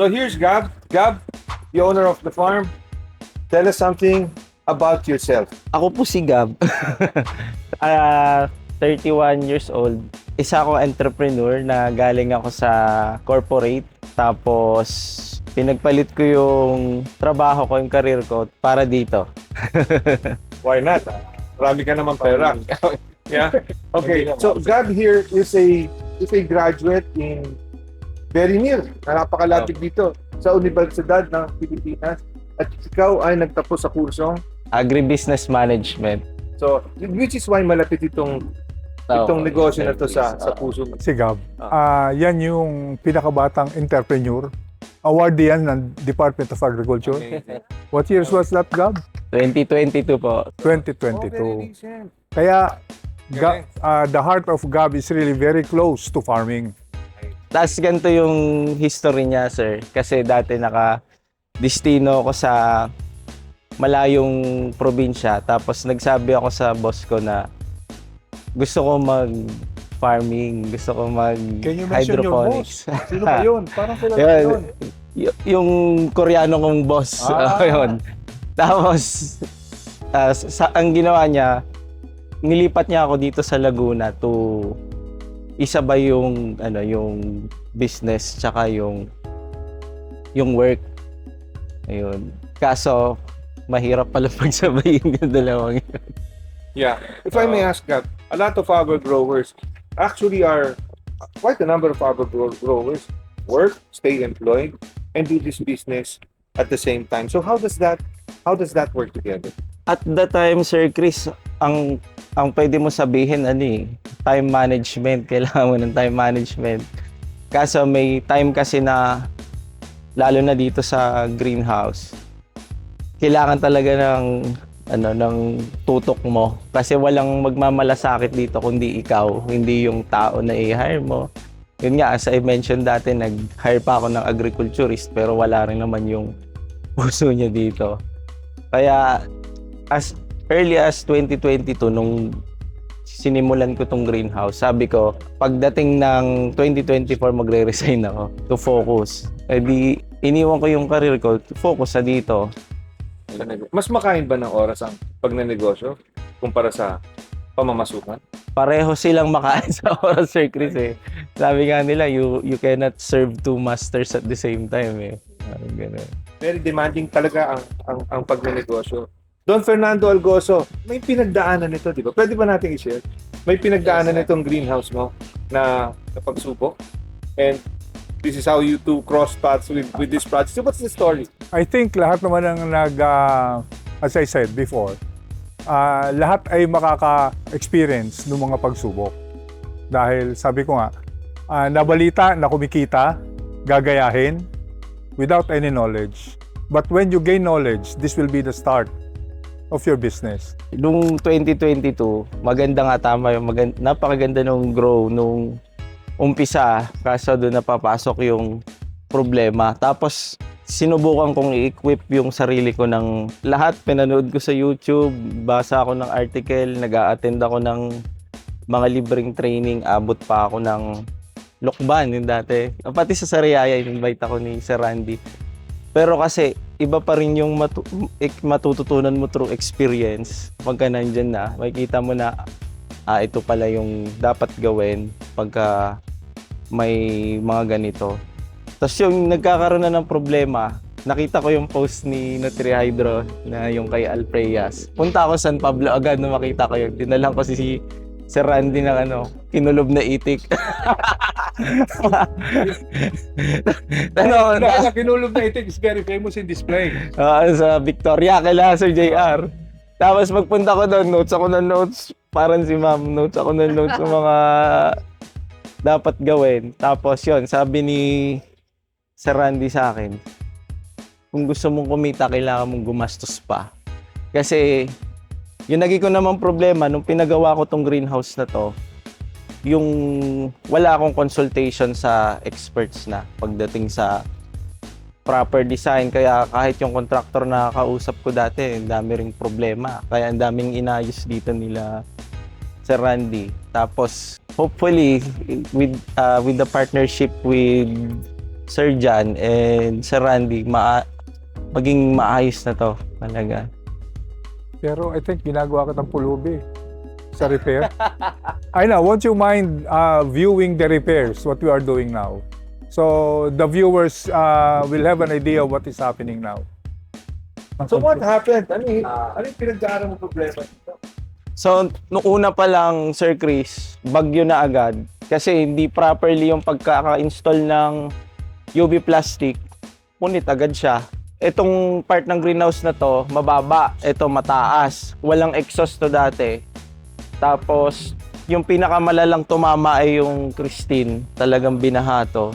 So here's Gab. Gab, the owner of the farm. Tell us something about yourself. Ako po si Gab. Ah, 31 years old. Isa akong entrepreneur na galing ako sa corporate. Tapos, pinagpalit ko yung trabaho ko, yung career ko para dito. Why not? Marami ka naman pera. yeah. Okay. So Gab here is a is a graduate in very near, na napakalapit dito sa Universidad ng Pilipinas. At ikaw ay nagtapos sa kursong Agribusiness Management. So, which is why malapit itong itong negosyo na to sa sa puso mo. Si Gab. Ah, yan yung pinakabatang entrepreneur. Award yan ng Department of Agriculture. What years was that, Gab? 2022 po. 2022. Kaya Ga- ah, the heart of Gab is really very close to farming. Tapos ganito yung history niya, sir. Kasi dati naka-destino ako sa malayong probinsya. Tapos nagsabi ako sa boss ko na gusto ko mag-farming, gusto ko Can you mention your mag-hydroponics. Sino ba yun? Parang ko Yun. yun. Yung koreano kong boss. Ah. yun. Tapos, ah, sa, ang ginawa niya, nilipat niya ako dito sa Laguna to isabay yung ano yung business tsaka yung yung work. Ayun. Kaso mahirap pala pagsabayin yung dalawang yun. Yeah. If I may ask Gab, a lot of our growers actually are quite a number of our grow- growers work, stay employed, and do this business at the same time. So how does that how does that work together? At the time, Sir Chris, ang ang pwede mo sabihin ano eh, time management, kailangan mo ng time management. Kaso may time kasi na lalo na dito sa greenhouse. Kailangan talaga ng ano ng tutok mo kasi walang magmamalasakit dito kundi ikaw, hindi yung tao na i-hire mo. Yun nga, as I mentioned dati, nag-hire pa ako ng agriculturist pero wala rin naman yung puso niya dito. Kaya as early as 2022 nung sinimulan ko tong greenhouse, sabi ko, pagdating ng 2024 magre-resign ako to focus. Eh di, iniwan ko yung career ko to focus sa dito. Mas makain ba ng oras ang pagnenegosyo kumpara sa pamamasukan? Pareho silang makain sa oras, Sir Chris eh. Sabi nga nila, you you cannot serve two masters at the same time eh. Ganun. Very demanding talaga ang ang, ang pagnenegosyo. Don Fernando Algoso, may pinagdaanan nito, di ba? Pwede ba nating i-share? May pinagdaanan nitong greenhouse mo na napagsubok. And this is how you two cross paths with, with this project. So what's the story? I think lahat naman ang nag, ah, as I said before, ah, lahat ay makaka-experience ng mga pagsubok. Dahil sabi ko nga, ah, nabalita na kumikita, gagayahin, without any knowledge. But when you gain knowledge, this will be the start of your business. Nung 2022, maganda nga tama yung maganda, napakaganda nung grow nung umpisa kaso doon napapasok yung problema. Tapos sinubukan kong i-equip yung sarili ko ng lahat. Pinanood ko sa YouTube, basa ako ng article, nag attend ako ng mga libreng training, abot pa ako ng Lokban yung dati. Pati sa Sariaya, invite ako ni Sir Randy. Pero kasi, iba pa rin yung matu- matututunan mo through experience. Pagka nandyan na, makikita mo na, ah, ito pala yung dapat gawin pagka may mga ganito. Tapos yung nagkakaroon na ng problema, nakita ko yung post ni Nutrihydro na yung kay Alpreyas. Punta ako San Pablo agad na makita ko yun. Dinalang ko si, si Randy ng ano, kinulob na itik. ano, Dahil na kinulog na itik is very famous in display. Ah, sa Victoria, kailangan Sir JR. Tapos magpunta ko doon, notes ako ng notes. Parang si ma'am, notes ako ng notes ng mga dapat gawin. Tapos yon sabi ni Sir Randy sa akin, kung gusto mong kumita, kailangan mong gumastos pa. Kasi, yung naging ko naman problema, nung pinagawa ko tong greenhouse na to, yung wala akong consultation sa experts na pagdating sa proper design. Kaya kahit yung contractor na kausap ko dati ang dami ring problema. Kaya ang daming inayos dito nila Sir Randy. Tapos hopefully with uh, with the partnership with Sir Jan and Sir Randy maa maging maayos na to talaga. Pero I think ginagawa ka ng pulubi sa repair. I know, won't you mind uh, viewing the repairs, what we are doing now? So the viewers uh, will have an idea of what is happening now. So what happened? Ano yung, ano yung pinagdaanan mo problema dito? So, nung una pa lang, Sir Chris, bagyo na agad. Kasi hindi properly yung pagkaka-install ng UV plastic, punit agad siya. Itong part ng greenhouse na to, mababa. Ito, mataas. Walang exhaust to dati. Tapos, yung pinakamalalang tumama ay yung Christine. Talagang binahato.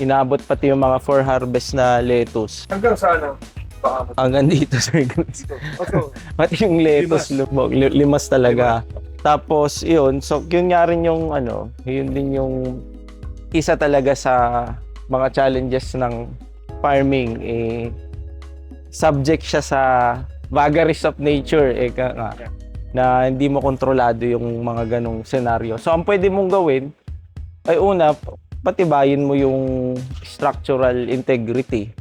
Inabot pati yung mga for harvest na lettuce. Hanggang sana? Baka mo Hanggang dito, Sir dito. Also, Pati yung lettuce, lumog, li- limas talaga. Tapos, yun, so yun nga rin yung ano, yun din yung isa talaga sa mga challenges ng farming, eh, subject siya sa vagaries of nature, eh, ka, nga, na hindi mo kontrolado yung mga ganong senaryo. So, ang pwede mong gawin, ay una, patibayin mo yung structural integrity.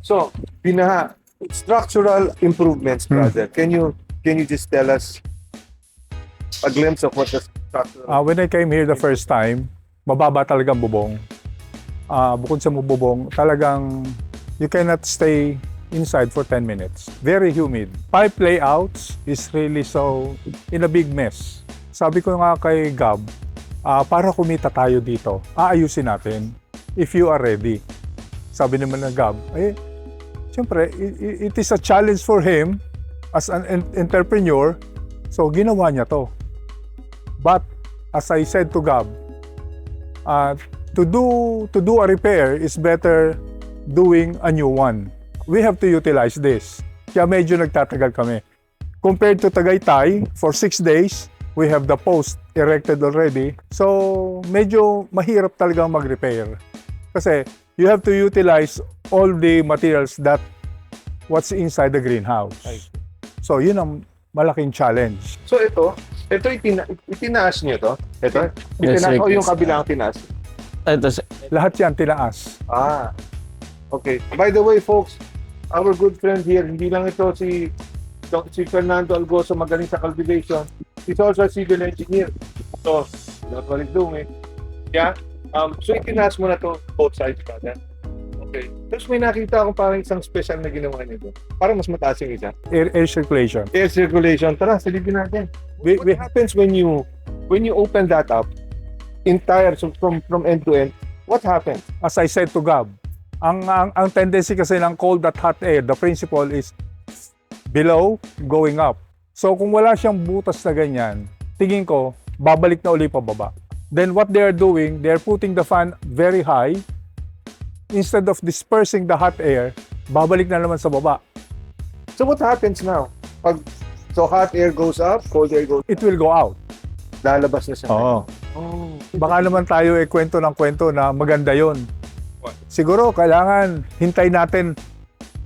so, binaha, structural improvements, Hmm. brother. Can you can you just tell us a glimpse of what the structural Uh, when I came here the first time, mababa talagang bubong. Uh, bukod sa bubong, talagang you cannot stay inside for 10 minutes. Very humid. Pipe layouts is really so in a big mess. Sabi ko nga kay Gab, ah, para kumita tayo dito, aayusin natin if you are ready. Sabi naman ng Gab, eh, siyempre, i- i- it is a challenge for him as an en- entrepreneur. So, ginawa niya to. But as I said to Gab, uh, to do to do a repair is better doing a new one. We have to utilize this. Kaya medyo nagtatagal kami. Compared to Tagaytay, for six days, we have the post erected already. So, medyo mahirap talagang mag-repair. Kasi you have to utilize all the materials that what's inside the greenhouse. So, yun ang malaking challenge. So ito, ito itina, itinaas niyo to? Ito? Yes, Itinaas sir. o yung kabilang tinaas? Ito, s- Lahat yan tinaas. Ah. Okay. By the way, folks, our good friend here, hindi lang ito si si Fernando Algoso magaling sa cultivation. He's also a civil engineer. So, not what he's doing. Yeah? Um, so, itinaas mo na to both sides, brother. Okay. Tapos may nakita akong parang isang special na ginawa nito. Parang mas mataas yung isa. Air, air circulation. Air circulation. Tara, silipin natin. We, What we, happens when you when you open that up entire so from from end to end? What happens? as I said to Gab, ang, ang, ang tendency kasi ng cold at hot air, the principle is below going up. So kung wala siyang butas na ganyan, tingin ko, babalik na uli pababa. Then what they are doing, they are putting the fan very high. Instead of dispersing the hot air, babalik na naman sa baba. So what happens now? Pag so hot air goes up, cold air goes It will go out. lalabas na siya. Oo. Baka naman tayo eh kwento ng kwento na maganda yon. Siguro kailangan hintay natin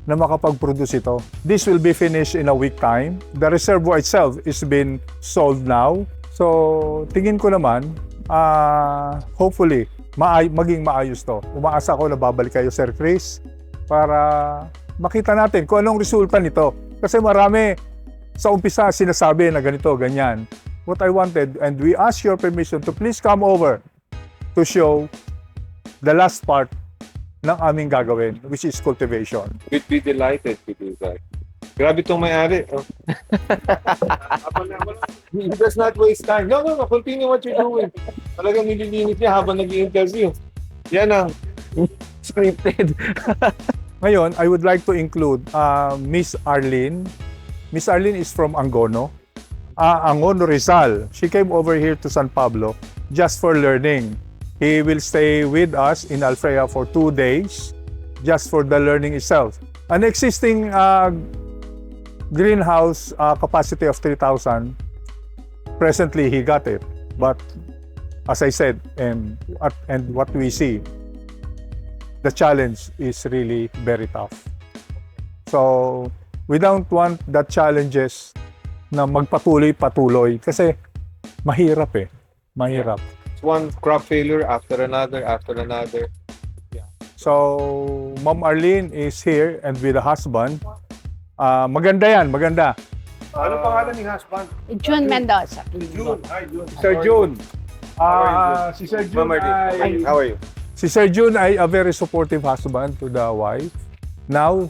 na makapag-produce ito. This will be finished in a week time. The reservoir itself is been solved now. So, tingin ko naman, ah hopefully, maay- maging maayos to. Umaasa ko na babalik kayo, Sir Chris, para makita natin kung anong resulta nito. Kasi marami sa umpisa sinasabi na ganito, ganyan. What I wanted, and we ask your permission to please come over to show the last part ng aming gagawin, which is cultivation. We'd be delighted to do that. Grabe itong may-ari. Oh. He does not waste time. No, no, no. Continue what you're doing. Talagang nililinis niya habang nag interview Yan ang scripted. Ngayon, I would like to include uh, Miss Arlene. Miss Arlene is from Angono. Angono Rizal. She came over here to San Pablo just for learning. He will stay with us in Alfrea for two days just for the learning itself. An existing uh, greenhouse uh, capacity of 3,000, presently he got it. But as I said, and, and what we see, the challenge is really very tough. So, we don't want the challenges na magpatuloy-patuloy kasi mahirap eh. Mahirap. one crop failure after another, after another. So, Ma'am Arlene is here and with the husband. Ah, maganda yan, maganda. Ano pangalan ni husband? June Mendoza. June. Hi, June. Sir June. Ah, si Sir June Ma'am Arlene, ay, how are you? si Sir June ay a very supportive husband to the wife. Now,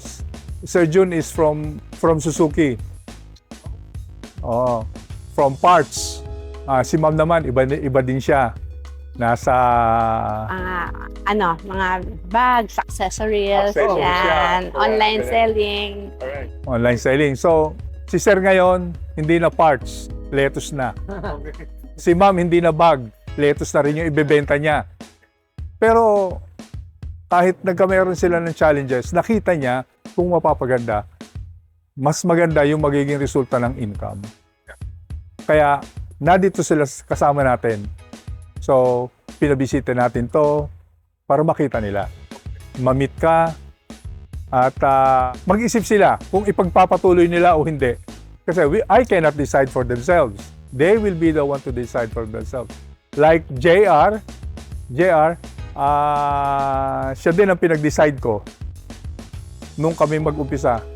Sir June is from from Suzuki. Oh, from parts. Ah, si Ma'am naman iba iba din siya. Nasa Ah, ano, mga bags, accessories, Accessories, yan, yeah. online Correct. selling. Alright. online selling. So, si Sir ngayon hindi na parts, lettuce na. Si Ma'am hindi na bag, lettuce na rin yung ibebenta niya. Pero kahit nagkameron sila ng challenges, nakita niya kung mapapaganda, mas maganda yung magiging resulta ng income. Kaya nadito sila kasama natin. So, pinabisita natin to para makita nila. Mamit ka at ah, mag-isip sila kung ipagpapatuloy nila o hindi. Kasi we, I cannot decide for themselves. They will be the one to decide for themselves. Like JR, JR, ah siya din ang pinag-decide ko nung kami mag-umpisa.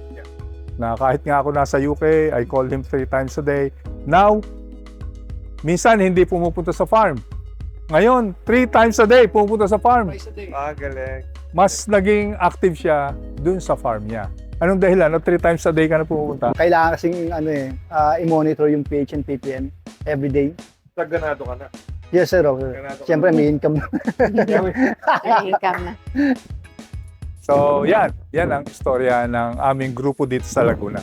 Na kahit nga ako nasa UK, I call him three times a day. Now, minsan hindi pumupunta sa farm. Ngayon, three times a day pumupunta sa farm. Ah, galing. Mas naging active siya dun sa farm niya. Anong dahilan? No, three times a day ka na pumupunta? kailangan kasing ano eh, ah, i-monitor yung pH and ppm every day. Taganado ka na. Yes, sir. Siyempre, may income. May income na. So, yan. Yan ang istorya ng aming grupo dito sa Laguna.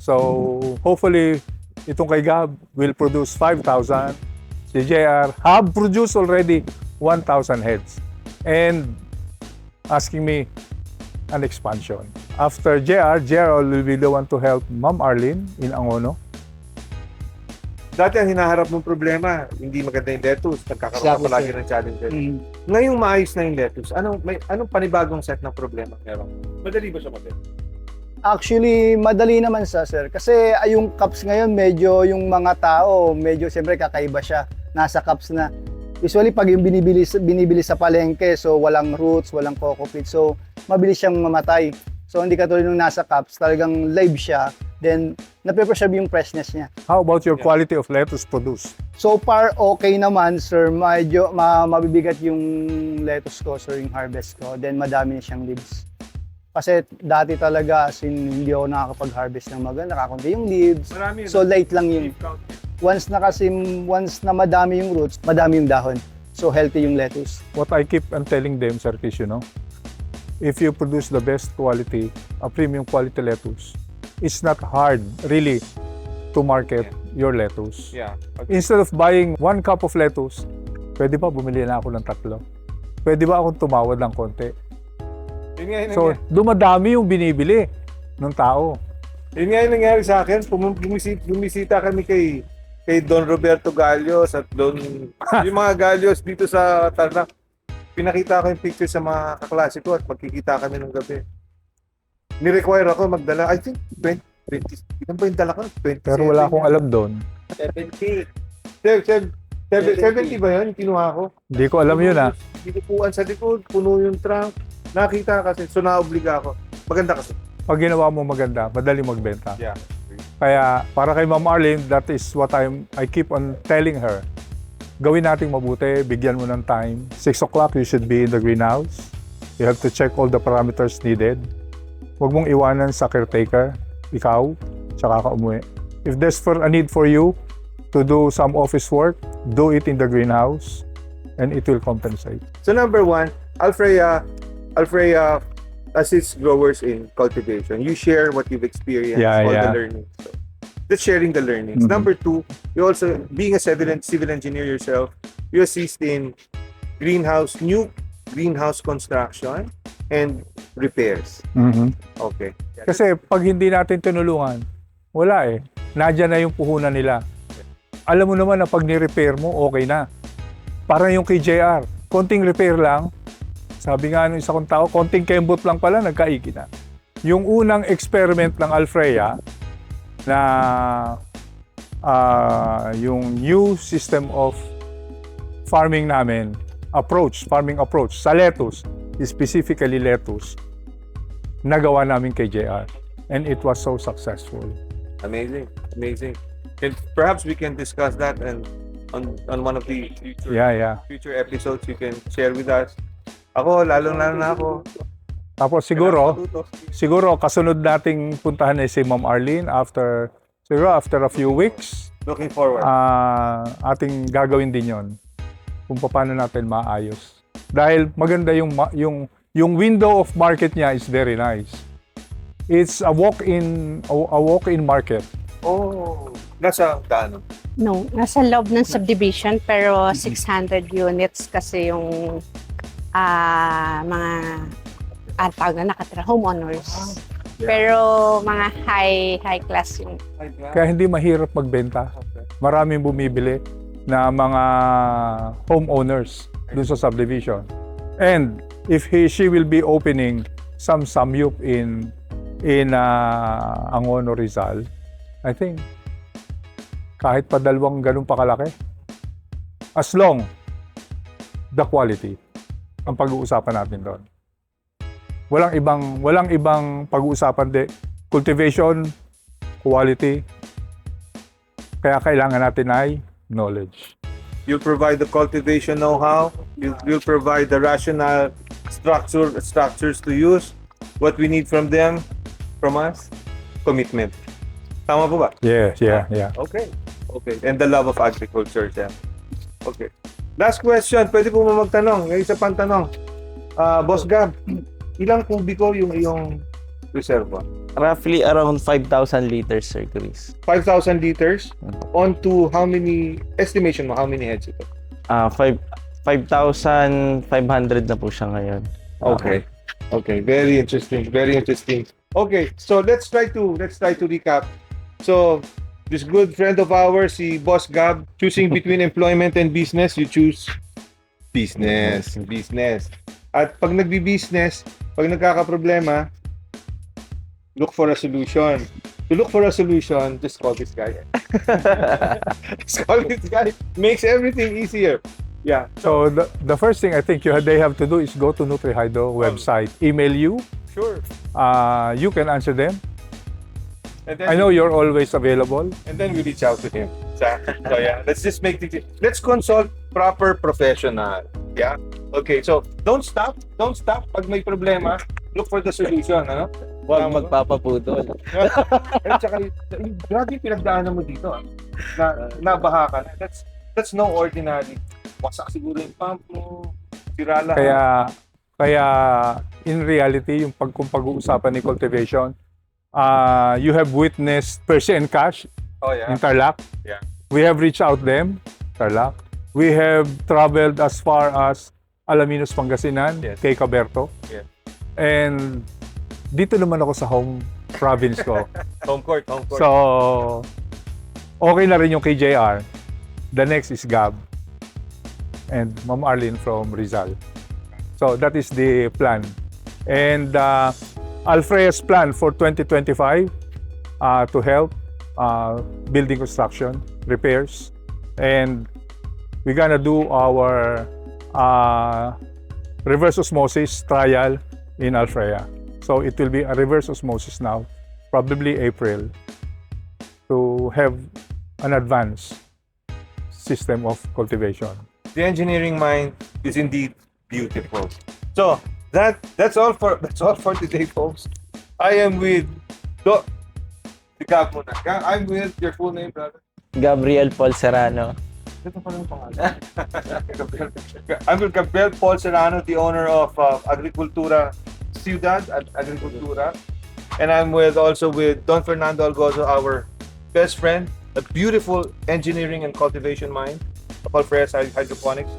So, hopefully, itong kay Gab will produce 5,000. Si JR have produced already 1,000 heads. And asking me an expansion. After JR, JR will be the one to help Ma'am Arlene in Angono. Dati ang hinaharap mong problema, hindi maganda yung lettuce. Nagkakaroon ka palagi sir. ng challenges. Mm. Ngayong maayos na yung lettuce, anong, may, anong panibagong set ng problema meron? Madali ba siya madali? Actually, madali naman sa sir. Kasi ay, yung cups ngayon, medyo yung mga tao, medyo siyempre kakaiba siya. Nasa cups na. Usually, pag yung binibili, sa- binibili sa palengke, so walang roots, walang coco peat, so mabilis siyang mamatay. So hindi katulad nung nasa cups, talagang live siya, then nape-preserve yung freshness niya. How about your Yeah. quality of lettuce produced? So far, okay naman, sir. Medyo ma mabibigat yung lettuce ko, sir, yung harvest ko. Then, madami na siyang leaves. Kasi dati talaga, as in, hindi ako nakakapag-harvest ng maganda. Nakakunti yung leaves. Marami So, light lang count. Once na kasi, once na madami yung roots, madami yung dahon. So, healthy yung lettuce. what I keep on telling them, Sir Kish, you know, if you produce the best quality, a premium quality lettuce, it's not hard, really, to market your lettuce. Yeah. Pag- Instead of buying one cup of lettuce, pwede ba bumili na ako ng tatlo? Pwede ba akong tumawad ng konti? Yun nga yung So, nangyari. dumadami yung binibili ng tao. Yun nga yung nangyari sa akin. Pum- bumisita, bumisita kami kay kay Don Roberto Galios at Don yung mga Galios dito sa Tarlac. Pinakita ko yung picture sa mga kaklase ko at magkikita kami ng gabi. Ni-require ako magdala, I think 20, 20 ilan ba yung dala ko? 27 Pero wala akong alam doon. 70. Sev- sev- sev- 70 ba yun? Yung kinuha ko? Hindi ko alam yun ah. Dinupuan sa likod, puno yung trunk. Nakita kasi, so naobliga ako. Maganda kasi. Pag ginawa mo maganda, madali magbenta. Yeah. Kaya para kay Ma'am Arlene, that is what I'm, I keep on telling her. Gawin nating mabuti, bigyan mo ng time. 6 o'clock, you should be in the greenhouse. You have to check all the parameters needed. Huwag mong iwanan sa caretaker, ikaw, tsaka ka umuwi. If there's for a need for you to do some office work, do it in the greenhouse and it will compensate. So number one, Alfreya, Alfreya assists growers in cultivation. You share what you've experienced, Yeah, all yeah. the learnings. So, that's sharing the learnings. Mhm. Number two, you also, being a civil, civil engineer yourself, you assist in greenhouse, new greenhouse construction and repairs. Okay. Kasi pag hindi natin tinulungan, wala eh. Nadya na yung puhunan nila. Alam mo naman na pag ni-repair mo, okay na. Parang yung kay JR, konting repair lang, sabi nga nung isa kong tao, konting kembot lang pala, nagkaiki na. Yung unang experiment ng Alfreya, na ah, yung new system of farming namin, approach, farming approach, sa lettuce, specifically lettuce, nagawa namin kay JR. And it was so successful. Amazing, amazing. And perhaps we can discuss that and on on one of the future Yeah, yeah. future episodes you can share with us. Ako, lalo-lalo na ako. Tapos siguro, siguro kasunod nating puntahan ay si Ma'am Arlene after siguro after a few weeks Looking forward. ah ating gagawin din yon kung paano natin maayos dahil maganda yung yung yung window of market niya is very nice. It's a walk-in a, a walk-in market. Oh, nasa daan. No, nasa loob ng subdivision pero 600 units kasi yung ah mga ah, tawag na nakatira homeowners. Pero mga high high class yung kaya hindi mahirap magbenta. Maraming bumibili na mga homeowners dun sa subdivision. And if he she will be opening some samyup in in uh, Angono Rizal I think kahit pa dalawang ganun pa kalaki as long the quality ang pag-uusapan natin doon. Walang ibang walang ibang pag-uusapan de cultivation quality kaya kailangan natin ay knowledge You'll provide the cultivation know-how. You'll, you'll provide the rational structure structures to use. What we need from them, from us, commitment. Tama po ba? yes yeah yeah Okay. Okay. And the love of agriculture, Chef. Okay. Last question. Pwede po mo magtanong. Yung isa pang tanong. Ah, Boss Gab, ilang kubiko yung iyong reserva? Roughly around 5,000 liters, Sir Chris. 5,000 liters on to how many, estimation mo, how many heads ito? Ah, five 5,500 na po siya ngayon. Okay. Okay, very interesting. Very interesting. Okay, so let's try to let's try to recap. So, this good friend of ours, si Boss Gab, choosing between employment and business, you choose business, business. At pag nagbi-business, pag nagkakaproblema, look for a solution. To look for a solution, just call this guy. just call this guy. Makes everything easier. Yeah. so the, the first thing I think you they have to do is go to NutriHydo website email you Sure. uh, you can answer them And then I know you're always available and then we reach out to him. So, so yeah, let's just make the let's consult proper professional. Yeah. Okay, so don't stop. Don't stop pag may problema. Look for the solution, ano? Huwag magpapaputol. At saka, yung- grabe yung pinagdaanan mo dito. ah. Na, nabaha ka na. That's, that's no ordinary. Wasak siguro yung pump mo. Sira kaya kaya in reality yung pag kung pag-uusapan ni cultivation uh, you have witnessed Percy and Cash oh, yeah. in Tarlac Yeah. we have reached out them Tarlac we have traveled as far as Alaminos Pangasinan Yes. kay Caberto Yeah. and dito naman ako sa home province ko Home court, home court. So, okay na rin yung KJR. The next is Gab. And Ma'am Arlene from Rizal. So, that is the plan. And uh, Alfreya's plan for 2025 uh, to help uh, building construction, repairs. And we're gonna do our uh, reverse osmosis trial in Alfreya. So, it will be a reverse osmosis now, probably April to have an advanced system of cultivation. the engineering mind is indeed beautiful. So that that's all for that's all for today, folks. I am with Do. Si Gab muna. Gab, I'm with your full name, brother. Gabriel Paul Serrano. Ito pa lang pangalan. Gabriel- I'm with Gabriel Paul Serrano, the owner of uh, Agricultura Ciudad at Agricultura. And I'm with also with Don Fernando Algozo, our best friend, a beautiful engineering and cultivation mind of Alfreas Hydroponics.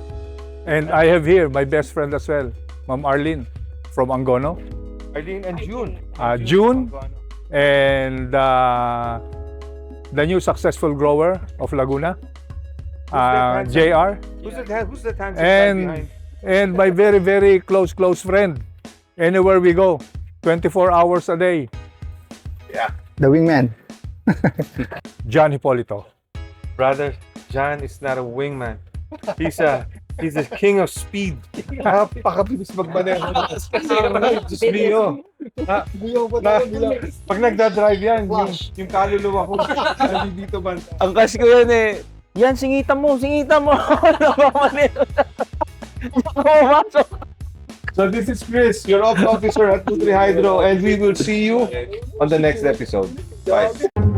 And I have here my best friend as well, Ma'am Arlene from Angono. Arlene and June. Uh, June. And uh, the new successful grower of Laguna, uh. JR. Who's that? Who's that And, and my very, very close, close friend. Anywhere we go, 24 hours a day, The wingman. John Hipolito. Brother, John is not a wingman. He's a He's the king of speed. Napakabilis magmaneho. Diyos mio. Na, na, pag nagdadrive yan, yung, yung kaluluwa ko, nandito ba? Ang kas ko yan eh. Yan, singitan mo, singitan mo. Namamanero na. Pumasok. So this is Chris, your ops officer at Putri Hydro, and we will see you on the next episode. Bye.